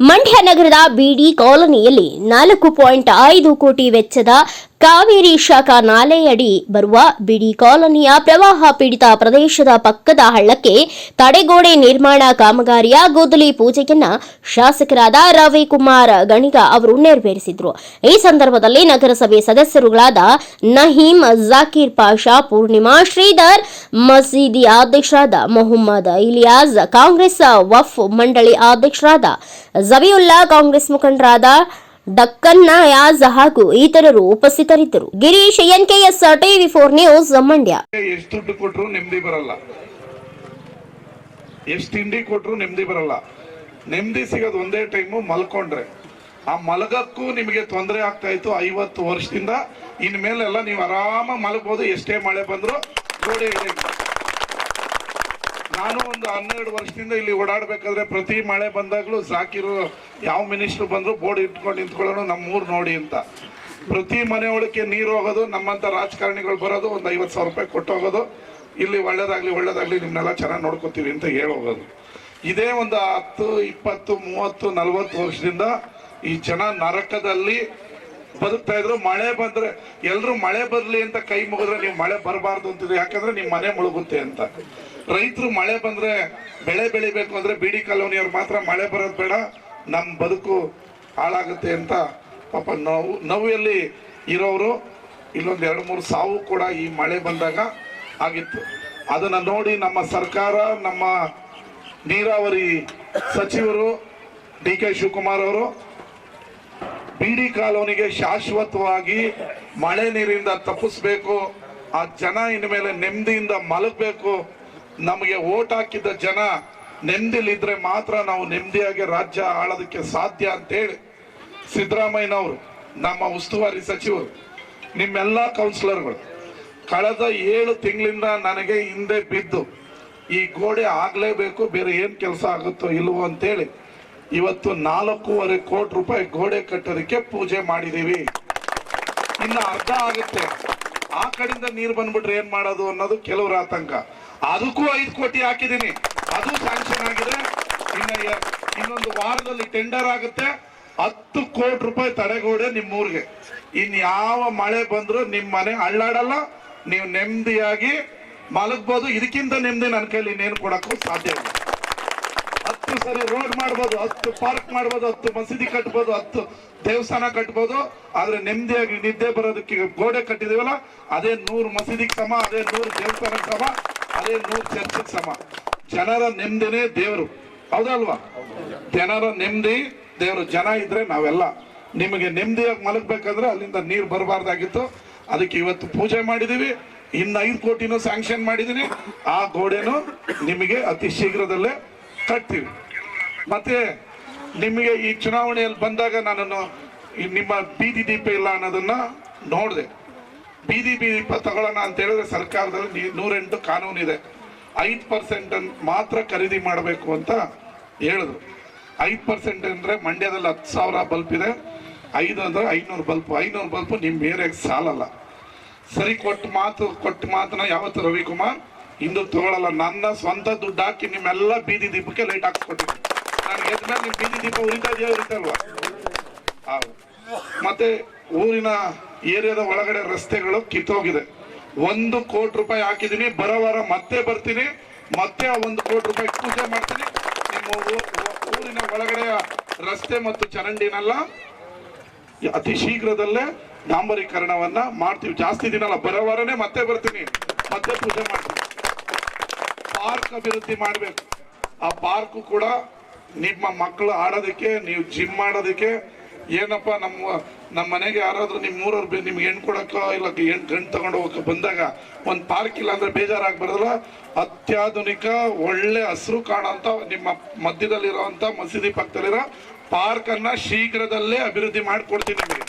ಮಂಡ್ಯ ನಗರದ ಬಿಡಿ ಕಾಲೋನಿಯಲ್ಲಿ ನಾಲ್ಕು ಪಾಯಿಂಟ್ ಐದು ಕೋಟಿ ವೆಚ್ಚದ ಕಾವೇರಿ ಶಾಖಾ ನಾಲೆಯಡಿ ಬರುವ ಬಿಡಿ ಕಾಲೋನಿಯ ಪ್ರವಾಹ ಪೀಡಿತ ಪ್ರದೇಶದ ಪಕ್ಕದ ಹಳ್ಳಕ್ಕೆ ತಡೆಗೋಡೆ ನಿರ್ಮಾಣ ಕಾಮಗಾರಿಯ ಗೋದಲಿ ಪೂಜೆಯನ್ನ ಶಾಸಕರಾದ ರವಿಕುಮಾರ್ ಗಣಿಗ ಅವರು ನೆರವೇರಿಸಿದ್ರು. ಈ ಸಂದರ್ಭದಲ್ಲಿ ನಗರಸಭೆ ಸದಸ್ಯರುಗಳಾದ ನಹೀಂ ಜಾಕೀರ್ ಪಾಷಾ, ಪೂರ್ಣಿಮಾ ಶ್ರೀಧರ್, ಮಸೀದಿ ಅಧ್ಯಕ್ಷರಾದ ಮೊಹಮ್ಮದ್ ಇಲಿಯಾಸ್, ಕಾಂಗ್ರೆಸ್ ವಫ್ ಮಂಡಳಿ ಅಧ್ಯಕ್ಷರಾದ ಜಬಿಯುಲ್ಲಾ, ಕಾಂಗ್ರೆಸ್ ಮುಖಂಡರಾದ ಡಕ್ಕನ್ ನಯಾಜ್ ಹಾಗೂ ಇತರರು ಉಪಸ್ಥಿತರಿದ್ದರು. Girish, N K S, TV four news Mandya ಎಷ್ಟು ದುಡ್ಡು ಕೊಟ್ಟರು ನೆಮ್ಮದಿ ಬರಲ್ಲ. ಎಷ್ಟು ತಿಂಡಿ ಕೊಟ್ಟರು ನೆಮ್ಮದಿ ಬರಲ್ಲ. ನೆಮ್ಮದಿ ಸಿಗೋದು ಒಂದೇ ಟೈಮು ಮಲ್ಕೊಂಡ್ರೆ. ಆ ಮಲಗಕ್ಕೂ ನಿಮಗೆ ತೊಂದರೆ ಆಗ್ತಾ ಇತ್ತು ಐವತ್ತು ವರ್ಷದಿಂದ. ಇನ್ಮೇಲೆಲ್ಲ ನೀವು ಆರಾಮ ಮಲಗಬಹುದು ಎಷ್ಟೇ ಮಳೆ ಬಂದ್ರು. ಗೋಡೆ ನಾನು ಒಂದು ಹನ್ನೆರಡು ವರ್ಷದಿಂದ ಇಲ್ಲಿ ಓಡಾಡಬೇಕಾದ್ರೆ ಪ್ರತಿ ಮಳೆ ಬಂದಾಗಲೂ ಸಾಕಿರು ಯಾವ ಮಿನಿಸ್ಟ್ರು ಬಂದರೂ ಬೋರ್ಡ್ ಇಟ್ಕೊಂಡು ನಿಂತ್ಕೊಳ್ಳೋಣ ನಮ್ಮ ಊರು ನೋಡಿ ಅಂತ. ಪ್ರತಿ ಮನೆ ಒಳಕ್ಕೆ ನೀರು ಹೋಗೋದು, ನಮ್ಮಂತ ರಾಜಕಾರಣಿಗಳು ಬರೋದು ಒಂದು ಐವತ್ತು ಸಾವಿರ ರೂಪಾಯಿ ಕೊಟ್ಟು ಹೋಗೋದು. ಇಲ್ಲಿ ಒಳ್ಳೇದಾಗ್ಲಿ ಒಳ್ಳೇದಾಗ್ಲಿ ನಿಮ್ಮನ್ನೆಲ್ಲ ಚೆನ್ನಾಗಿ ನೋಡ್ಕೋತೀವಿ ಅಂತ ಹೇಳೋಗೋದು ಇದೇ ಒಂದು ಹತ್ತು, ಇಪ್ಪತ್ತು, ಮೂವತ್ತು, ನಲವತ್ತು ವರ್ಷದಿಂದ ಈ ಜನ ನರಕದಲ್ಲಿ ಬದುಕ್ತಾ ಇದ್ರು. ಮಳೆ ಬಂದ್ರೆ ಎಲ್ಲರೂ ಮಳೆ ಬರ್ಲಿ ಅಂತ ಕೈ ಮುಗಿದ್ರೆ ನೀವು ಮಳೆ ಬರಬಾರ್ದು ಅಂತಿದ್ರು. ಯಾಕಂದ್ರೆ ನಿಮ್ಮ ಮನೆ ಮುಳುಗುತ್ತೆ ಅಂತ. ರೈತರು ಮಳೆ ಬಂದ್ರೆ ಬೆಳೆ ಬೆಳಿಬೇಕು ಅಂದ್ರೆ ಬಿಡಿ ಕಾಲೋನಿಯವ್ರು ಮಾತ್ರ ಮಳೆ ಬರೋದು ಬೇಡ. ನಮ್ಮ ಬದುಕು ಹಾಳಾಗುತ್ತೆ ಅಂತ ಪಾಪ ನೋವು, ನೋವಿಯಲ್ಲಿ ಇರೋರು ಇಲ್ಲೊಂದು ಎರಡು ಮೂರು ಸಾವು ಕೂಡ ಈ ಮಳೆ ಬಂದಾಗ ಆಗಿತ್ತು. ಅದನ್ನ ನೋಡಿ ನಮ್ಮ ಸರ್ಕಾರ, ನಮ್ಮ ನೀರಾವರಿ ಸಚಿವರು ಡಿ ಕೆ ಶಿವಕುಮಾರ್ ಅವರು ಬಿಡಿ ಕಾಲೋನಿಗೆ ಶಾಶ್ವತವಾಗಿ ಮಳೆ ನೀರಿಂದ ತಪ್ಪಿಸ್ಬೇಕು, ಆ ಜನ ಇನ್ಮೇಲೆ ನೆಮ್ಮದಿಯಿಂದ ಮಲಗಬೇಕು ನಮಗೆ ಓಟ್ ಹಾಕಿದ್ದ ಜನ ನೆಮ್ಮದಿಲಿದ್ರೆ ಮಾತ್ರ ನಾವು ನೆಮ್ಮದಿಯಾಗಿ ರಾಜ್ಯ ಆಳೋದಕ್ಕೆ ಸಾಧ್ಯ ಅಂತೇಳಿ ಸಿದ್ದರಾಮಯ್ಯನವರು, ನಮ್ಮ ಉಸ್ತುವಾರಿ ಸಚಿವರು, ನಿಮ್ಮೆಲ್ಲ ಕೌನ್ಸಿಲರ್ಗಳು ಕಳೆದ ಏಳು ತಿಂಗಳಿಂದ ನನಗೆ ಹಿಂದೆ ಬಿದ್ದು ಈ ಗೋಡೆ ಆಗಲೇಬೇಕು, ಬೇರೆ ಏನು ಕೆಲಸ ಆಗುತ್ತೋ ಇಲ್ವೋ ಅಂತೇಳಿ ಇವತ್ತು ನಾಲ್ಕೂವರೆ ಕೋಟಿ ರೂಪಾಯಿ ಗೋಡೆ ಕಟ್ಟೋದಕ್ಕೆ ಪೂಜೆ ಮಾಡಿದ್ದೀವಿ ಇನ್ನು ಅರ್ಧ ಆಗುತ್ತೆ. ಆ ಕಡೆಯಿಂದ ನೀರು ಬಂದ್ಬಿಟ್ರೆ ಏನು ಮಾಡೋದು ಅನ್ನೋದು ಕೆಲವರ ಆತಂಕ. ಅದಕ್ಕೂ ಐದು ಕೋಟಿ ಹಾಕಿದ್ದೀನಿ. ಅದು ಸ್ಯಾಂಕ್ಷನ್ ಆಗಿದೆ. ಇನ್ನ ಇನ್ನೊಂದು ವಾರದಲ್ಲಿ ಟೆಂಡರ್ ಆಗುತ್ತೆ. ಹತ್ತು ಕೋಟಿ ರೂಪಾಯಿ ತಡೆಗೋಡೆ ನಿಮ್ಮೂರಿಗೆ. ಇನ್ ಯಾವ ಮಳೆ ಬಂದ್ರು ನಿಮ್ಮ ಮನೆ ಅಳ್ಳಾಡಲ್ಲ. ನೀವು ನೆಮ್ಮದಿಯಾಗಿ ಮಲಗ್ಬೋದು. ಇದಕ್ಕಿಂತ ನೆಮ್ಮದಿ ನನ್ನ ಕೈಲಿ ಇನ್ನೇನು ಕೊಡಕ್ಕೂ ಸಾಧ್ಯ ಇಲ್ಲ. ಹತ್ತು ಸರಿ ರೋಡ್ ಮಾಡ್ಬೋದು, ಹತ್ತು ಪಾರ್ಕ್ ಮಾಡ್ಬೋದು, ಹತ್ತು ಮಸೀದಿ ಕಟ್ಬೋದು, ಹತ್ತು ದೇವಸ್ಥಾನ ಕಟ್ಬೋದು. ಆದ್ರೆ ನೆಮ್ಮದಿಯಾಗಿ ನಿದ್ದೆ ಬರೋದಕ್ಕೆ ಗೋಡೆ ಕಟ್ಟಿದೀವಲ್ಲ ಅದೇ ನೂರು ಮಸೀದಿಗೆ ಸಮ, ಅದೇ ನೂರು ದೇವಸ್ಥಾನಕ್ಕೆ ಸಮ. ಅದೇ ನೂರು ಚರ್ಚಿಗೆ ಸಮ. ಜನರ ನೆಮ್ಮದಿನೇ ದೇವರು. ಹೌದಲ್ವಾ ಜನರ ನೆಮ್ಮದಿ ದೇವರು. ಜನ ಇದ್ರೆ ನಾವೆಲ್ಲ. ನಿಮಗೆ ನೆಮ್ಮದಿಯಾಗಿ ಮಲಗಬೇಕಂದ್ರೆ ಅಲ್ಲಿಂದ ನೀರು ಬರಬಾರ್ದಾಗಿತ್ತು. ಅದಕ್ಕೆ ಇವತ್ತು ಪೂಜೆ ಮಾಡಿದೀವಿ. ಇನ್ನು ಐದು ಕೋಟಿನೂ ಸ್ಯಾಂಕ್ಷನ್ ಮಾಡಿದ್ದೀನಿ ಆ ಗೋಡೆನೂ ನಿಮಗೆ ಅತಿ ಶೀಘ್ರದಲ್ಲೇ ಕಟ್ತೀವಿ. ಮತ್ತೆ ನಿಮಗೆ ಈ ಚುನಾವಣೆಯಲ್ಲಿ ಬಂದಾಗ ನಾನು ನಿಮ್ಮ ಬೀದಿ ದೀಪ ಇಲ್ಲ ಅನ್ನೋದನ್ನ ನೋಡಿದೆ. ಬೀದಿ ಬೀದಿ ತಗೊಳ್ಳೋಣ ಅಂತ ಹೇಳಿದ್ರೆ ಸರ್ಕಾರದಲ್ಲಿ ನೂರೆಂಟು ಕಾನೂನು ಇದೆ. ಐದು ಪರ್ಸೆಂಟ್ ಮಾತ್ರ ಖರೀದಿ ಮಾಡಬೇಕು ಅಂತ ಹೇಳಿದ್ರು. ಐದು ಪರ್ಸೆಂಟ್ ಅಂದ್ರೆ ಮಂಡ್ಯದಲ್ಲಿ ಹತ್ತು ಸಾವಿರ ಬಲ್ಪ್ ಇದೆ. ಐದು ಅಂದ್ರೆ ಐನೂರು ಬಲ್ಪ್. ಐನೂರು ಬಲ್ಪ್ ನಿಮ್ಮ ಏರಿಯಾಗೆ ಸಾಲಲ್ಲ. ಸರಿ, ಕೊಟ್ಟು ಮಾತು, ಕೊಟ್ಟು ಮಾತನ್ನ ಯಾವತ್ತು ರವಿಕುಮಾರ್? ಇಂದು ತಗೊಳ್ಳಲ್ಲ ನನ್ನ ಸ್ವಂತ ದುಡ್ಡು ಹಾಕಿ ನಿಮ್ಮೆಲ್ಲ ಬೀದಿ ದೀಪಕ್ಕೆ ಲೈಟ್ ಹಾಕ್ಸ್ಕೊಟ್ಟಿದ್ದೆ ನಾನು ಎದ್ಮೇಲೆ ನಿಮ್ಮ ಬೀದಿ ದೀಪ ಉರಿತಾ ಇದೆಯಾ ಉರಿತಲ್ವಾ. ಮತ್ತೆ ಊರಿನ ಏರಿಯಾದ ಒಳಗಡೆ ರಸ್ತೆಗಳು ಕಿತ್ತೋಗಿದೆ. ಒಂದು ಕೋಟಿ ರೂಪಾಯಿ ಹಾಕಿದ್ದೀನಿ ಬರೋವಾರ ಮತ್ತೆ ಬರ್ತೀನಿ, ಮತ್ತೆ ಆ ಒಂದು ಕೋಟಿ ರೂಪಾಯಿ ಪೂಜೆ ಮಾಡ್ತೀನಿ. ನಿಮ್ಮ ಊರಿನ ಒಳಗಡೆಯ ರಸ್ತೆ ಮತ್ತು ಚರಂಡಿನೆಲ್ಲ ಅತಿ ಶೀಘ್ರದಲ್ಲೇ ಡಾಂಬರೀಕರಣವನ್ನ ಮಾಡ್ತೀವಿ. ಜಾಸ್ತಿ ದಿನ ಅಲ್ಲ ಬರೋವಾರನೇ ಮತ್ತೆ ಬರ್ತೀನಿ, ಮತ್ತೆ ಪೂಜೆ ಮಾಡ್ತೀನಿ. ಪಾರ್ಕ್ ಅಭಿವೃದ್ಧಿ ಮಾಡಬೇಕು. ಆ ಪಾರ್ಕ್ ಕೂಡ ನಿಮ್ಮ ಮಕ್ಕಳು ಆಡೋದಕ್ಕೆ, ನೀವು ಜಿಮ್ ಮಾಡೋದಕ್ಕೆ ಏನಪ್ಪ, ನಮ್ಮ ನಮ್ಮ ಮನೆಗೆ ಯಾರಾದ್ರೂ ನಿಮ್ಮ ಊರವ್ರು ನಿಮ್ಗೆ ಹೆಣ್ಣು ಕೊಡಕ ಇಲ್ಲ ಹೆಣ್ಣು ಗಂಡು ತಗೊಂಡು ಹೋಗಕ್ಕೆ ಬಂದಾಗ ಒಂದು ಪಾರ್ಕ್ ಇಲ್ಲ ಅಂದ್ರೆ ಬೇಜಾರಾಗಿ ಬರೋದಿಲ್ಲ ಅತ್ಯಾಧುನಿಕ ಒಳ್ಳೆ ಹಸಿರು ಕಾಣೋಂಥ ನಿಮ್ಮ ಮಧ್ಯದಲ್ಲಿರುವಂಥ ಮಸೀದಿ ಪಕ್ಕದಲ್ಲಿರೋ ಪಾರ್ಕನ್ನು ಶೀಘ್ರದಲ್ಲೇ ಅಭಿವೃದ್ಧಿ ಮಾಡಿಕೊಡ್ತೀನಿ. ನಿಮಗೆ